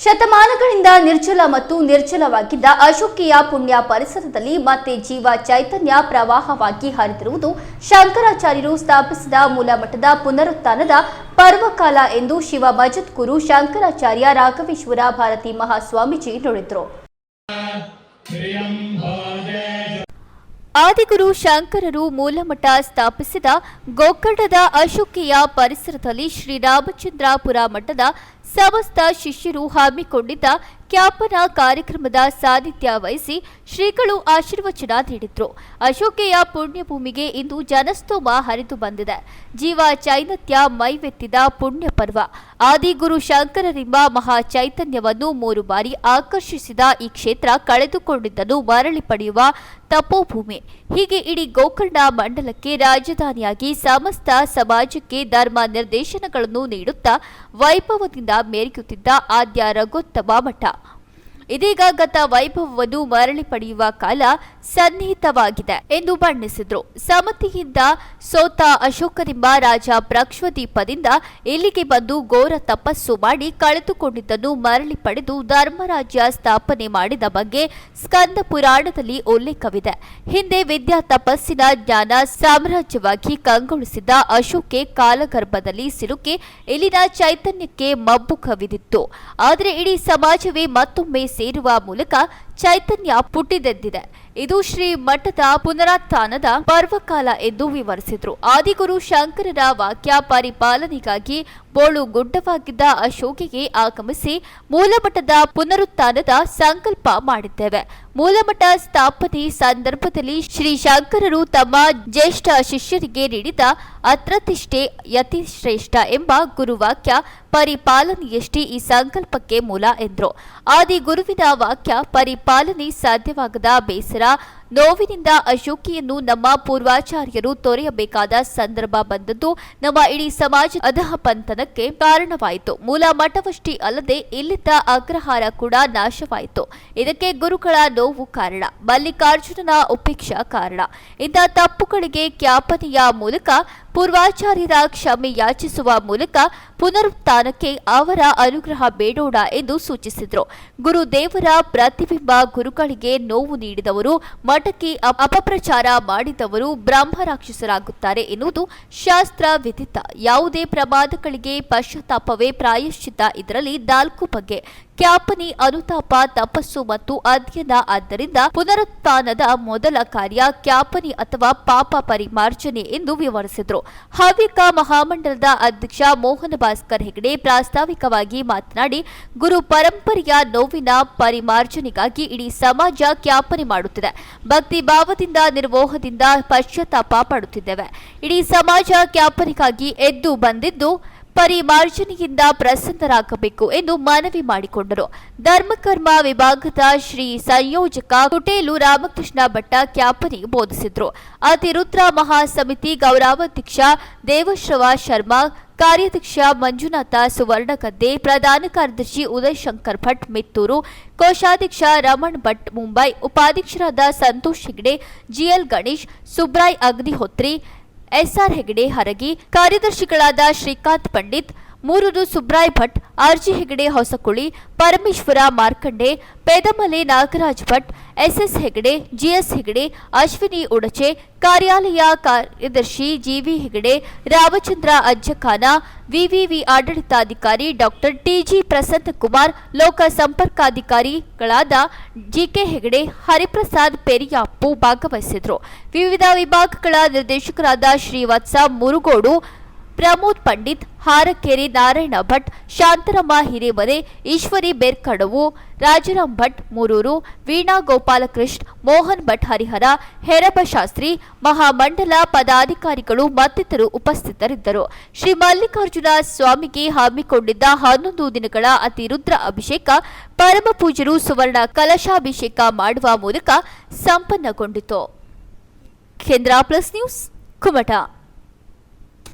ಶತಮಾನಗಳಿಂದ ನಿರ್ಜಲ ಮತ್ತು ನಿರ್ಜಲವಾಗಿದ್ದ ಅಶೋಕಿಯ ಪುಣ್ಯ ಪರಿಸರದಲ್ಲಿ ಮತ್ತೆ ಜೀವ ಚೈತನ್ಯ ಪ್ರವಾಹವಾಗಿ ಹರಿದಿರುವುದು ಶಂಕರಾಚಾರ್ಯರು ಸ್ಥಾಪಿಸಿದ ಮೂಲಮಠದ ಪುನರುತ್ಥಾನದ ಪರ್ವಕಾಲ ಎಂದು ಶಿವ ಭಜತ್ಗುರು ಶಂಕರಾಚಾರ್ಯ ರಾಘವೇಶ್ವರ ಭಾರತಿ ಮಹಾಸ್ವಾಮೀಜಿ ನುಡಿದರು. ಆದಿಗುರು ಶಂಕರರು ಮೂಲಮಠ ಸ್ಥಾಪಿಸಿದ ಗೋಕರ್ಣದ ಅಶೋಕಿಯ ಪರಿಸರದಲ್ಲಿ ಶ್ರೀರಾಮಚಂದ್ರಾಪುರ ಮಠದ ಸಮಸ್ತ ಶಿಷ್ಯರು ಹಮ್ಮಿಕೊಂಡಿದ್ದ ಕ್ಯಾಪನ ಕಾರ್ಯಕ್ರಮದ ಸಾನ್ನಿಧ್ಯ ವಹಿಸಿ ಶ್ರೀಗಳು ಆಶೀರ್ವಚನ ನೀಡಿದ್ರು. ಅಶೋಕೆಯ ಪುಣ್ಯಭೂಮಿಗೆ ಇಂದು ಜನಸ್ತೋಮ ಹರಿದು ಬಂದಿದೆ. ಜೀವ ಚೈತನ್ಯ ಮೈವೆತ್ತಿದ ಪುಣ್ಯ ಪರ್ವ ಆದಿಗುರು ಶಂಕರರಿಂಬ ಮಹಾ ಚೈತನ್ಯವನ್ನು ಮೂರು ಬಾರಿ ಆಕರ್ಷಿಸಿದ ಈ ಕ್ಷೇತ್ರ ಕಳೆದುಕೊಂಡಿದ್ದನ್ನು ಮರಳಿ ಪಡೆಯುವ ತಪೋಭೂಮಿ. ಹೀಗೆ ಇಡೀ ಗೋಕರ್ಣ ಮಂಡಲಕ್ಕೆ ರಾಜಧಾನಿಯಾಗಿ ಸಮಸ್ತ ಸಮಾಜಕ್ಕೆ ಧರ್ಮ ನಿರ್ದೇಶನಗಳನ್ನು ನೀಡುತ್ತಾ ವೈಭವದಿಂದ ಮೆರೆಯುತ್ತಿದ್ದ ಆದ್ಯ ರಘೋತ್ತಮ ಮಠ. ಇದೀಗ ಗತ ವೈಭವವನ್ನು ಮರಳಿ ಪಡೆಯುವ ಕಾಲ ಸನ್ನಿಹಿತವಾಗಿದೆ ಎಂದು ಬಣ್ಣಿಸಿದ್ರು. ಸಮತಿಯಿಂದ ಸೋತ ಅಶೋಕನೆಂಬ ರಾಜ ಪ್ರಕ್ಷದೀಪದಿಂದ ಇಲ್ಲಿಗೆ ಬಂದು ಘೋರ ತಪಸ್ಸು ಮಾಡಿ ಕಳೆದುಕೊಂಡಿದ್ದನ್ನು ಮರಳಿ ಪಡೆದು ಧರ್ಮರಾಜ್ಯ ಸ್ಥಾಪನೆ ಮಾಡಿದ ಬಗ್ಗೆ ಸ್ಕಂದ ಪುರಾಣದಲ್ಲಿ ಉಲ್ಲೇಖವಿದೆ. ಹಿಂದೆ ವಿದ್ಯಾ ತಪಸ್ಸಿನ ಜ್ಞಾನ ಸಾಮ್ರಾಜ್ಯವಾಗಿ ಕಂಗೊಳಿಸಿದ ಅಶೋಕೆ ಕಾಲಗರ್ಭದಲ್ಲಿ ಸಿಲುಕಿ ಇಲ್ಲಿನ ಚೈತನ್ಯಕ್ಕೆ ಮಬ್ಬು ಕವಿದಿತ್ತು ಆದರೆ ಇಡೀ ಸಮಾಜವೇ ಮತ್ತೊಮ್ಮೆ ಸೇರುವ ಮೂಲಕ ಚೈತನ್ಯ ಪುಟ್ಟಿದೆದ್ದಿದೆ. ಇದು ಶ್ರೀ ಮಠದ ಪುನರುತ್ಥಾನದ ಪರ್ವಕಾಲ ಎಂದು ವಿವರಿಸಿದ್ರು. ಆದಿಗುರು ಶಂಕರರ ವಾಕ್ಯ ಪರಿಪಾಲನೆಗಾಗಿ ಬೋಳು ಗುಡ್ಡವಾಗಿದ್ದ ಅಶೋಕಿಗೆ ಆಗಮಿಸಿ ಮೂಲಮಠದ ಪುನರುತ್ಥಾನದ ಸಂಕಲ್ಪ ಮಾಡಿದ್ದೇವೆ. ಮೂಲಮಠ ಸ್ಥಾಪನೆ ಸಂದರ್ಭದಲ್ಲಿ ಶ್ರೀ ಶಂಕರರು ತಮ್ಮ ಜ್ಯೇಷ್ಠ ಶಿಷ್ಯರಿಗೆ ನೀಡಿದ ಅತ್ರತಿಷ್ಠೆ ಯತಿ ಶ್ರೇಷ್ಠ ಎಂಬ ಗುರುವಾಕ್ಯ ಪರಿಪಾಲನೆಯಷ್ಟೇ ಈ ಸಂಕಲ್ಪಕ್ಕೆ ಮೂಲ ಎಂದರು. ಆದಿ ಗುರುವಿನ ವಾಕ್ಯ ಪರಿಪಾಲನೆ ಸಾಧ್ಯವಾಗದ ಬೇಸರ, ನೋವಿನಿಂದ ಅಶೋಕಿಯನ್ನು ನಮ್ಮ ಪೂರ್ವಾಚಾರ್ಯರು ತೊರೆಯಬೇಕಾದ ಸಂದರ್ಭ ಬಂದದ್ದು ನಮ್ಮ ಇಡೀ ಸಮಾಜ ಅಧಃಪಂತನಕ್ಕೆ ಕಾರಣವಾಯಿತು. ಮೂಲ ಮಠವಷ್ಟೇ ಅಲ್ಲದೆ ಇಲ್ಲಿದ್ದ ಅಗ್ರಹಾರ ಕೂಡ ನಾಶವಾಯಿತು. ಇದಕ್ಕೆ ಗುರುಗಳ ನೋವು ಕಾರಣ, ಮಲ್ಲಿಕಾರ್ಜುನನ ಉಪೇಕ್ಷಾ ಕಾರಣ. ಇಂಥ ತಪ್ಪುಗಳಿಗೆ ಕ್ಯಾಪನೆಯ ಮೂಲಕ ಪೂರ್ವಾಚಾರ್ಯರ ಕ್ಷಮೆ ಯಾಚಿಸುವ ಮೂಲಕ ಪುನರುತ್ಥಾನಕ್ಕೆ ಅವರ ಅನುಗ್ರಹ ಬೇಡೋಣ ಎಂದು ಸೂಚಿಸಿದರು. ಗುರುದೇವರ ಪ್ರತಿಬಿಂಬ ಗುರುಗಳಿಗೆ ನೋವು ನೀಡಿದವರು, ಮಠಕ್ಕೆ ಅಪ- ಅಪಪ್ರಚಾರ ಮಾಡಿದವರು ಬ್ರಹ್ಮ ರಾಕ್ಷಸರಾಗುತ್ತಾರೆ ಎನ್ನುವುದು ಶಾಸ್ತ್ರ ವಿಧಿತ. ಯಾವುದೇ ಪ್ರಮಾದಗಳಿಗೆ ಪಶ್ಚಾತ್ತಾಪವೇ ಪ್ರಾಯಶ್ಚಿತ ಇದರಲ್ಲಿ ನಾಲ್ಕು ಬಗೆ. ಖ್ಯಾಪನೆ ಅನುತಾಪ ತಪಸ್ಸು ಮತ್ತು ಅಧ್ಯಯನ. ಆದ್ದರಿಂದ ಪುನರುತ್ಥಾನದ ಮೊದಲ ಕಾರ್ಯ ಕ್ಯಾಪನಿ ಅಥವಾ ಪಾಪ ಪರಿಮಾರ್ಜನೆ ಎಂದು ವಿವರಿಸಿದರು. ಹವ್ಯಕ ಮಹಾಮಂಡಲದ ಅಧ್ಯಕ್ಷ ಮೋಹನ ಭಾಸ್ಕರ್ ಹೆಗಡೆ ಪ್ರಾಸ್ತಾವಿಕವಾಗಿ ಮಾತನಾಡಿ, ಗುರು ಪರಂಪರೆಯ ನೋವಿನ ಪರಿಮಾರ್ಜನೆಗಾಗಿ ಇಡೀ ಸಮಾಜ ಖ್ಯಾಪನೆ ಮಾಡುತ್ತಿದೆ. ಭಕ್ತಿ ಭಾವದಿಂದ ನಿರ್ವೋಹದಿಂದ ಪಶ್ಚಾತ್ತಾಪ ಪಡುತ್ತಿದ್ದೇವೆ. ಇಡೀ ಸಮಾಜ ಖ್ಯಾಪನೆಗಾಗಿ ಎದ್ದು ಬಂದಿದ್ದು ಪರಿಮಾರ್ಜನೆಯಿಂದ ಪ್ರಸನ್ನರಾಗಬೇಕು ಎಂದು ಮನವಿ ಮಾಡಿಕೊಂಡರು. ಧರ್ಮಕರ್ಮ ವಿಭಾಗದ ಶ್ರೀ ಸಂಯೋಜಕ ಕುಟೇಲು ರಾಮಕೃಷ್ಣ ಭಟ್ಟ ಕ್ಯಾಪರಿ ಬೋಧಿಸಿದ್ರು. ಅತಿರುದ್ರ ಮಹಾಸಮಿತಿ ಗೌರವಾಧ್ಯಕ್ಷ ದೇವಶ್ರವ ಶರ್ಮಾ, ಕಾರ್ಯಾಧ್ಯಕ್ಷ ಮಂಜುನಾಥ ಸುವರ್ಣಗದ್ದೆ ಪ್ರಧಾನ ಕಾರ್ಯದರ್ಶಿ ಉದಯ್ ಶಂಕರ್ ಭಟ್ ಮಿತ್ತೂರು, ಕೋಶಾಧ್ಯಕ್ಷ ರಮಣ್ ಭಟ್ ಮುಂಬೈ, ಉಪಾಧ್ಯಕ್ಷರಾದ Santosh Hegde, G L Ganesh, Subray Agnihotri S R Hegde Haragi ಕಾರ್ಯದರ್ಶಿಗಳಾದ Shrikant Pandit Moorur Subray Bhat, R G Hegde Hosakuli, Parameshwara Markande, Pedamale Nagaraj Bhat, S S Hegde, G S Hegde, Ashwini Udache, ಕಾರ್ಯಾಲಯ ಕಾರ್ಯದರ್ಶಿ G V Hegde, Ramachandra Ajjakhana V V V ಆಡಳಿತಾಧಿಕಾರಿ doctor T G Prasannakumar ಲೋಕ ಸಂಪರ್ಕಾಧಿಕಾರಿಗಳಾದ GK Hegde, Hariprasad Periyappu ಭಾಗವಹಿಸಿದರು ವಿವಿಧ ವಿಭಾಗಗಳ ನಿರ್ದೇಶಕರಾದ ಶ್ರೀವತ್ಸ ಮುರುಗೋಡು ಪ್ರಮೋದ್ ಪಂಡಿತ್, ಹಾರಕೇರಿ ನಾರಾಯಣ ಭಟ್, ಶಾಂತರಮ್ಮ ಹಿರೇಮನೆ, ಈಶ್ವರಿ ಬೇರ್ಕಡವು ರಾಜರಾಮ್ ಭಟ್ ಮೂರೂರು, ವೀಣಾ ಗೋಪಾಲಕೃಷ್ಣ, ಮೋಹನ್ ಭಟ್ ಹರಿಹರ ಹೆರಬ ಶಾಸ್ತ್ರಿ, ಮಹಾಮಂಡಲ ಪದಾಧಿಕಾರಿಗಳು ಮತ್ತಿತರರು ಉಪಸ್ಥಿತರಿದ್ದರು. ಶ್ರೀ ಮಲ್ಲಿಕಾರ್ಜುನ ಸ್ವಾಮಿಗೆ ಹಮ್ಮಿಕೊಂಡಿದ್ದ ಹನ್ನೊಂದು ದಿನಗಳ ಅತಿರುದ್ರ ಅಭಿಷೇಕ, ಪರಮ ಪೂಜರು ಸುವರ್ಣ ಕಲಶಾಭಿಷೇಕ ಮಾಡುವ ಮೂಲಕ ಸಂಪನ್ನಗೊಂಡಿತು. ಕೇಂದ್ರ ಪ್ಲಸ್ ನ್ಯೂಸ್, ಕುಮಟ.